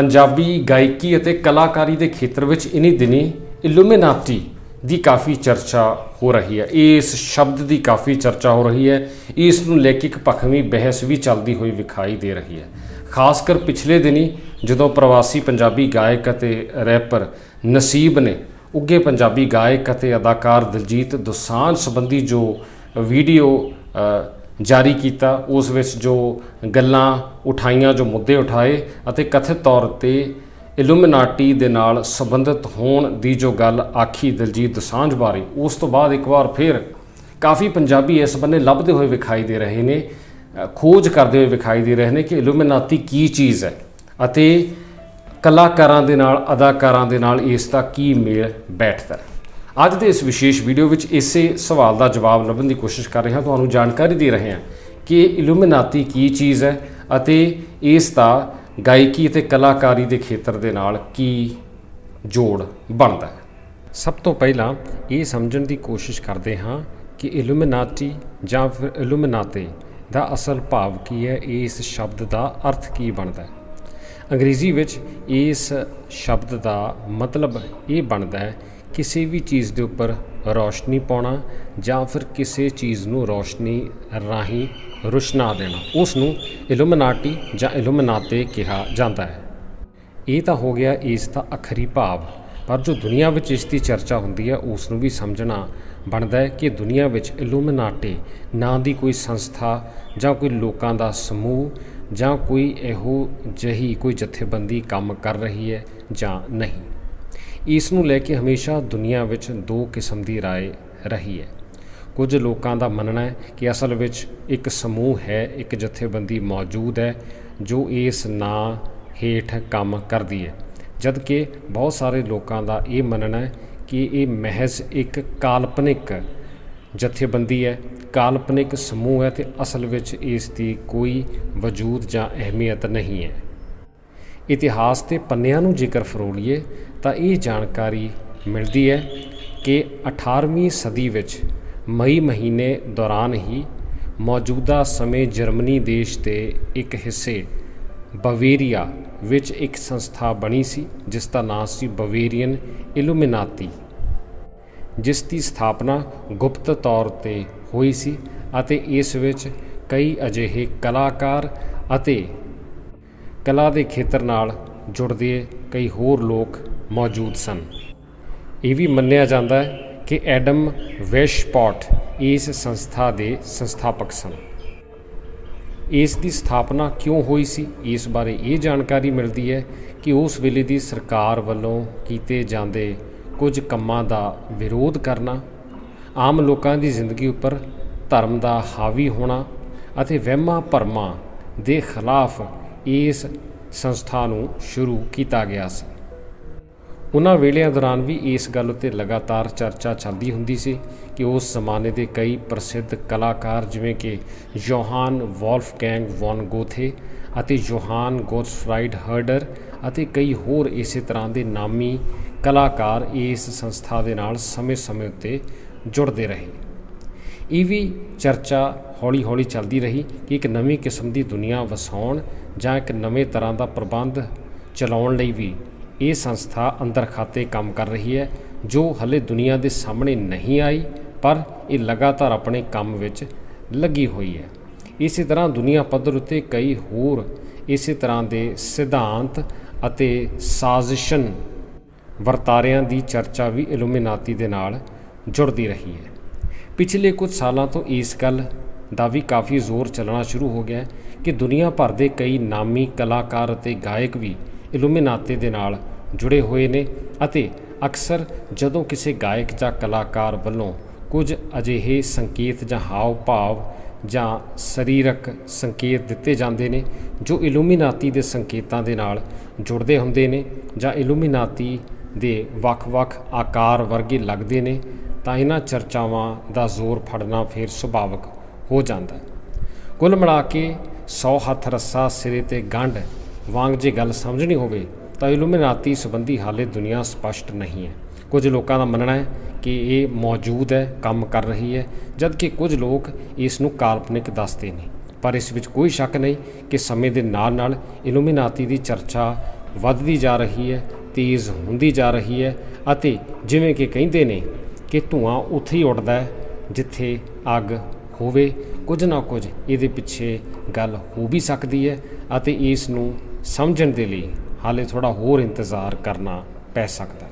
ਪੰਜਾਬੀ ਗਾਇਕੀ ਅਤੇ ਕਲਾਕਾਰੀ ਦੇ ਖੇਤਰ ਵਿੱਚ ਇਨੀ ਦਿਨੀ ਇਲੂਮੀਨਾਟੀ ਦੀ ਕਾਫੀ ਚਰਚਾ ਹੋ ਰਹੀ ਹੈ। ਇਸ ਸ਼ਬਦ ਦੀ ਕਾਫੀ ਚਰਚਾ ਹੋ ਰਹੀ ਹੈ। ਇਸ ਨੂੰ ਲੈ ਕੇ ਇੱਕ ਭਖਵੀਂ ਬਹਿਸ ਵੀ ਚੱਲਦੀ ਹੋਈ ਵਿਖਾਈ ਦੇ ਰਹੀ ਹੈ। ਖਾਸ ਕਰ ਪਿਛਲੇ ਦਿਨੀ ਜਦੋਂ ਪ੍ਰਵਾਸੀ ਪੰਜਾਬੀ ਗਾਇਕ ਅਤੇ ਰੈਪਰ ਨਸੀਬ ਨੇ ਉੱਗੇ ਪੰਜਾਬੀ ਗਾਇਕ ਅਤੇ ਅਦਾਕਾਰ ਦਿਲਜੀਤ ਦੋਸਾਂਝ ਸੰਬੰਧੀ ਜੋ ਵੀਡੀਓ ਜਾਰੀ ਕੀਤਾ। ਉਸ ਵਿੱਚ ਜੋ ਗੱਲਾਂ ਉਠਾਈਆਂ, ਜੋ ਮੁੱਦੇ ਉਠਾਏ ਅਤੇ ਕਥਿਤ ਤੌਰ ਤੇ ਇਲੂਮੀਨਾਟੀ ਦੇ ਨਾਲ ਸੰਬੰਧਿਤ ਹੋਣ ਦੀ ਜੋ ਗੱਲ ਆਖੀ ਦਿਲਜੀਤ ਦੋਸਾਂਝ ਬਾਰੇ, ਉਸ ਤੋਂ ਬਾਅਦ ਇੱਕ ਵਾਰ ਫਿਰ ਕਾਫੀ ਪੰਜਾਬੀ ਇਸ ਬੰਨੇ ਲੱਭਦੇ ਹੋਏ ਵਿਖਾਈ ਦੇ ਰਹੇ ਨੇ ਖੋਜ ਕਰਦੇ ਹੋਏ ਵਿਖਾਈ ਦੇ ਰਹੇ ਨੇ ਕਿ ਇਲੂਮੀਨਾਟੀ ਕੀ ਚੀਜ਼ ਹੈ ਅਤੇ ਕਲਾਕਾਰਾਂ ਦੇ ਨਾਲ, ਅਦਾਕਾਰਾਂ ਦੇ ਨਾਲ ਇਸ ਦਾ ਕੀ ਮੇਲ ਬੈਠਦਾ ਹੈ। ਅੱਜ ਦੇ ਇਸ ਵਿਸ਼ੇਸ਼ ਵੀਡੀਓ ਵਿੱਚ ਇਸੇ ਸਵਾਲ ਦਾ ਜਵਾਬ ਲੱਭਣ ਦੀ ਕੋਸ਼ਿਸ਼ ਕਰ ਰਹੇ ਹਾਂ। ਤੁਹਾਨੂੰ ਜਾਣਕਾਰੀ ਦੇ ਰਹੇ ਹਾਂ ਕਿ ਇਲੂਮੀਨਾਟੀ ਕੀ ਚੀਜ਼ ਹੈ ਅਤੇ ਇਸ ਦਾ ਗਾਇਕੀ ਅਤੇ ਕਲਾਕਾਰੀ ਦੇ ਖੇਤਰ ਦੇ ਨਾਲ ਕੀ ਜੋੜ ਬਣਦਾ ਹੈ। ਸਭ ਤੋਂ ਪਹਿਲਾਂ ਇਹ ਸਮਝਣ ਦੀ ਕੋਸ਼ਿਸ਼ ਕਰਦੇ ਹਾਂ ਕਿ ਇਲੂਮਿਨਾਟੀ ਜਾਂ ਫਿਰ ਇਲੂਮਿਨਾਤੇ ਦਾ ਅਸਲ ਭਾਵ ਕੀ ਹੈ, ਇਸ ਸ਼ਬਦ ਦਾ ਅਰਥ ਕੀ ਬਣਦਾ ਹੈ। ਅੰਗਰੇਜ਼ੀ ਵਿੱਚ ਇਸ ਸ਼ਬਦ ਦਾ ਮਤਲਬ ਇਹ ਬਣਦਾ ਹੈ ਕਿਸੇ ਵੀ ਚੀਜ਼ ਦੇ ਉੱਪਰ ਰੌਸ਼ਨੀ ਪਾਉਣਾ ਜਾਂ ਫਿਰ ਕਿਸੇ ਚੀਜ਼ ਨੂੰ ਰੌਸ਼ਨੀ ਰਾਹੀਂ ਰੁਸ਼ਨਾ ਦੇਣਾ ਉਸ ਨੂੰ ਇਲੂਮੀਨਾਟੀ ਜਾਂ ਇਲੂਮੀਨਾਤੇ ਕਿਹਾ ਜਾਂਦਾ ਹੈ। ਇਹ ਤਾਂ ਹੋ ਗਿਆ ਇਸ ਦਾ ਅਖਰੀ ਭਾਵ, ਪਰ ਜੋ ਦੁਨੀਆ ਵਿੱਚ ਇਸ ਦੀ ਚਰਚਾ ਹੁੰਦੀ ਹੈ ਉਸ ਨੂੰ ਵੀ ਸਮਝਣਾ ਬਣਦਾ ਹੈ ਕਿ ਦੁਨੀਆ ਵਿੱਚ ਇਲੂਮੀਨਾਟੀ ਨਾਂ ਦੀ ਕੋਈ ਸੰਸਥਾ ਜਾਂ ਕੋਈ ਲੋਕਾਂ ਦਾ ਸਮੂਹ ਜਾਂ ਕੋਈ ਇਹੋ ਜਿਹੀ ਕੋਈ ਜਥੇਬੰਦੀ ਕੰਮ ਕਰ ਰਹੀ ਹੈ ਜਾਂ ਨਹੀਂ। ਇਸ ਨੂੰ ਲੈ ਕੇ ਹਮੇਸ਼ਾ ਦੁਨੀਆ ਵਿੱਚ ਦੋ ਕਿਸਮ ਦੀ رائے ਰਹੀ ਹੈ ਕੁਝ ਲੋਕਾਂ ਦਾ ਮੰਨਣਾ ਹੈ ਕਿ ਅਸਲ ਵਿੱਚ ਇੱਕ ਸਮੂਹ ਹੈ ਇੱਕ ਜਥੇਬੰਦੀ ਮੌਜੂਦ ਹੈ ਜੋ ਇਸ ਨਾਂ ਹੇਠ ਕੰਮ ਕਰਦੀ ਹੈ ਜਦਕਿ ਬਹੁਤ ਸਾਰੇ ਲੋਕਾਂ ਦਾ ਇਹ ਮੰਨਣਾ ਹੈ ਕਿ ਇਹ ਮਹਿਜ਼ ਇੱਕ ਕਾਲਪਨਿਕ ਜਥੇਬੰਦੀ ਹੈ ਕਾਲਪਨਿਕ ਸਮੂਹ ਹੈ ਤੇ ਅਸਲ ਵਿੱਚ ਇਸ ਦੀ ਕੋਈ ਵਜੂਦ ਜਾਂ ਅਹਿਮੀਅਤ ਨਹੀਂ ਹੈ ਇਤਿਹਾਸ ਦੇ ਪੰਨਿਆਂ ਨੂੰ ਜੇਕਰ ਫਰੋਲੀਏ ਤਾਂ ਇਹ ਜਾਣਕਾਰੀ ਮਿਲਦੀ ਹੈ ਕਿ 18ਵੀਂ ਸਦੀ ਵਿੱਚ ਮਈ ਮਹੀਨੇ ਦੌਰਾਨ ਹੀ ਮੌਜੂਦਾ ਸਮੇਂ ਜਰਮਨੀ ਦੇਸ਼ ਦੇ ਇੱਕ ਹਿੱਸੇ, ਬਵੇਰੀਆ ਵਿੱਚ ਇੱਕ ਸੰਸਥਾ ਬਣੀ ਸੀ, ਜਿਸ ਦਾ ਨਾਮ ਸੀ ਬਵੇਰੀਅਨ ਇਲੂਮੀਨਾਤੀ, ਜਿਸ ਦੀ ਸਥਾਪਨਾ ਗੁਪਤ ਤੌਰ ਤੇ ਹੋਈ ਸੀ ਅਤੇ ਇਸ ਵਿੱਚ ਕਈ ਅਜਿਹੇ ਕਲਾਕਾਰ ਅਤੇ ਕਲਾ ਦੇ ਖੇਤਰ ਨਾਲ ਜੁੜਦੇ ਕਈ ਹੋਰ ਲੋਕ ਮੌਜੂਦ ਸਨ। ਇਹ ਵੀ ਮੰਨਿਆ ਜਾਂਦਾ ਹੈ ਕਿ ਐਡਮ ਵੈਸ਼ਪੋਟ ਇਸ ਸੰਸਥਾ ਦੇ ਸੰਸਥਾਪਕ ਸਨ। ਇਸ ਦੀ ਸਥਾਪਨਾ ਕਿਉਂ ਹੋਈ ਸੀ? ਇਸ ਬਾਰੇ ਇਹ ਜਾਣਕਾਰੀ ਮਿਲਦੀ ਹੈ ਕਿ ਉਸ ਵੇਲੇ ਦੀ ਸਰਕਾਰ ਵੱਲੋਂ ਕੀਤੇ ਜਾਂਦੇ ਕੁਝ ਕੰਮਾਂ ਦਾ ਵਿਰੋਧ ਕਰਨਾ, ਆਮ ਲੋਕਾਂ ਦੀ ਜ਼ਿੰਦਗੀ ਉੱਪਰ ਧਰਮ ਦਾ ਹਾਵੀ ਹੋਣਾ ਅਤੇ ਵਹਿਮਾਂ ਭਰਮਾਂ ਦੇ ਖਿਲਾਫ ਇਸ ਸੰਸਥਾ ਨੂੰ ਸ਼ੁਰੂ ਕੀਤਾ ਗਿਆ ਸੀ। ਉਹਨਾਂ ਵੇਲਿਆਂ ਦੌਰਾਨ ਵੀ ਇਸ ਗੱਲ ਉੱਤੇ ਲਗਾਤਾਰ ਚਰਚਾ ਚੱਲਦੀ ਹੁੰਦੀ ਸੀ ਕਿ ਉਸ ਜ਼ਮਾਨੇ ਦੇ ਕਈ ਪ੍ਰਸਿੱਧ ਕਲਾਕਾਰ ਜਿਵੇਂ ਕਿ ਯੋਹਾਨ ਵੋਲਫਗੈਂਗ ਵੌਨ ਗੋਥੇ ਅਤੇ ਯੋਹਾਨ ਗੋਟਸਫਰਾਈਡ ਹਰਡਰ ਅਤੇ ਕਈ ਹੋਰ ਇਸੇ ਤਰ੍ਹਾਂ ਦੇ ਨਾਮੀ ਕਲਾਕਾਰ ਇਸ ਸੰਸਥਾ ਦੇ ਨਾਲ ਸਮੇਂ-ਸਮੇਂ ਉੱਤੇ ਜੁੜਦੇ ਰਹੇ। ਇਹ ਵੀ ਚਰਚਾ ਹੌਲੀ-ਹੌਲੀ ਚੱਲਦੀ ਰਹੀ ਕਿ ਇੱਕ ਨਵੀਂ ਕਿਸਮ ਦੀ ਦੁਨੀਆ ਵਸਾਉਣ ਜਾਂ ਇੱਕ ਨਵੇਂ ਤਰ੍ਹਾਂ ਦਾ ਪ੍ਰਬੰਧ ਚਲਾਉਣ ਲਈ ਵੀ ਇਹ ਸੰਸਥਾ ਅੰਦਰ ਖਾਤੇ ਕੰਮ ਕਰ ਰਹੀ ਹੈ, ਜੋ ਹਲੇ ਦੁਨੀਆ ਦੇ ਸਾਹਮਣੇ ਨਹੀਂ ਆਈ, ਪਰ ਇਹ ਲਗਾਤਾਰ ਆਪਣੇ ਕੰਮ ਵਿੱਚ ਲੱਗੀ ਹੋਈ ਹੈ। ਇਸੇ ਤਰ੍ਹਾਂ ਦੁਨੀਆ ਪੱਧਰ ਉੱਤੇ ਕਈ ਹੋਰ ਇਸੇ ਤਰ੍ਹਾਂ ਦੇ ਸਿਧਾਂਤ ਅਤੇ ਸਾਜ਼ਿਸ਼ਨ ਵਰਤਾਰਿਆਂ ਦੀ ਚਰਚਾ ਵੀ ਇਲੂਮੀਨਾਤੀ ਦੇ ਨਾਲ ਜੁੜਦੀ ਰਹੀ ਹੈ। ਪਿਛਲੇ ਕੁਝ ਸਾਲਾਂ ਤੋਂ ਇਸ ਗੱਲ ਦਾ ਵੀ ਕਾਫੀ ਜ਼ੋਰ ਚੱਲਣਾ ਸ਼ੁਰੂ ਹੋ ਗਿਆ ਕਿ ਦੁਨੀਆ ਭਰ ਦੇ ਕਈ ਨਾਮੀ ਕਲਾਕਾਰ ਅਤੇ ਗਾਇਕ ਵੀ ਇਲੂਮੀਨਾਤੇ ਦੇ ਨਾਲ ਜੁੜੇ ਹੋਏ ਨੇ ਅਤੇ ਅਕਸਰ ਜਦੋਂ ਕਿਸੇ ਗਾਇਕ ਜਾਂ ਕਲਾਕਾਰ ਵੱਲੋਂ ਕੁਝ ਅਜਿਹੇ ਸੰਕੇਤ ਜਾਂ ਹਾਵ ਭਾਵ ਜਾਂ ਸਰੀਰਕ ਸੰਕੇਤ ਦਿੱਤੇ ਜਾਂਦੇ ਨੇ ਜੋ ਇਲੂਮੀਨਾਤੀ ਦੇ ਸੰਕੇਤਾਂ ਦੇ ਨਾਲ ਜੁੜਦੇ ਹੁੰਦੇ ਨੇ ਜਾਂ ਇਲੂਮੀਨਾਤੀ ਦੇ ਵੱਖ-ਵੱਖ ਆਕਾਰ ਵਰਗੇ ਲੱਗਦੇ ਨੇ, ਤਾਂ ਇਹਨਾਂ ਚਰਚਾਵਾਂ ਦਾ ਜ਼ੋਰ ਫੜਨਾ ਫਿਰ ਸੁਭਾਵਿਕ ਹੋ ਜਾਂਦਾ ਕੁੱਲ ਮਿਲਾ ਕੇ 100 ਹੱਥ ਰੱਸਾ ਸਿਰੇ ਤੇ ਗੰਢ, ਵਾਂਗ ਜੇ ਗੱਲ ਸਮਝਣੀ ਹੋਵੇ ਤਾਂ ਇਲੂਮੀਨਾਤੀ ਸੰਬੰਧੀ ਹਾਲੇ ਦੁਨੀਆ ਸਪਸ਼ਟ ਨਹੀਂ ਹੈ। ਕੁਝ ਲੋਕਾਂ ਦਾ ਮੰਨਣਾ ਹੈ ਕਿ ਇਹ ਮੌਜੂਦ ਹੈ, ਕੰਮ ਕਰ ਰਹੀ ਹੈ, ਜਦਕਿ ਕੁਝ ਲੋਕ ਇਸ ਨੂੰ ਕਾਲਪਨਿਕ ਦੱਸਦੇ ਨੇ। ਪਰ ਇਸ ਵਿੱਚ ਕੋਈ ਸ਼ੱਕ ਨਹੀਂ ਕਿ ਸਮੇਂ ਦੇ ਨਾਲ ਨਾਲ ਇਲੂਮੀਨਾਤੀ ਦੀ ਚਰਚਾ ਵੱਧਦੀ ਜਾ ਰਹੀ ਹੈ, ਤੇਜ਼ ਹੁੰਦੀ ਜਾ ਰਹੀ ਹੈ ਅਤੇ ਜਿਵੇਂ ਕਿ ਕਹਿੰਦੇ ਨੇ ਕਿ ਧੂਆਂ ਉੱਥੇ ਹੀ ਉੱਡਦਾ ਹੈ ਜਿੱਥੇ ਅੱਗ ਹੋਵੇ, ਕੁਝ ਨਾ ਕੁਝ ਇਹਦੇ ਪਿੱਛੇ ਗੱਲ ਹੋ ਵੀ ਸਕਦੀ ਹੈ ਅਤੇ ਇਸ ਨੂੰ ਸਮਝਣ ਦੇ ਲਈ ਹਾਲੇ ਥੋੜਾ ਹੋਰ ਇੰਤਜ਼ਾਰ ਕਰਨਾ ਪੈ ਸਕਦਾ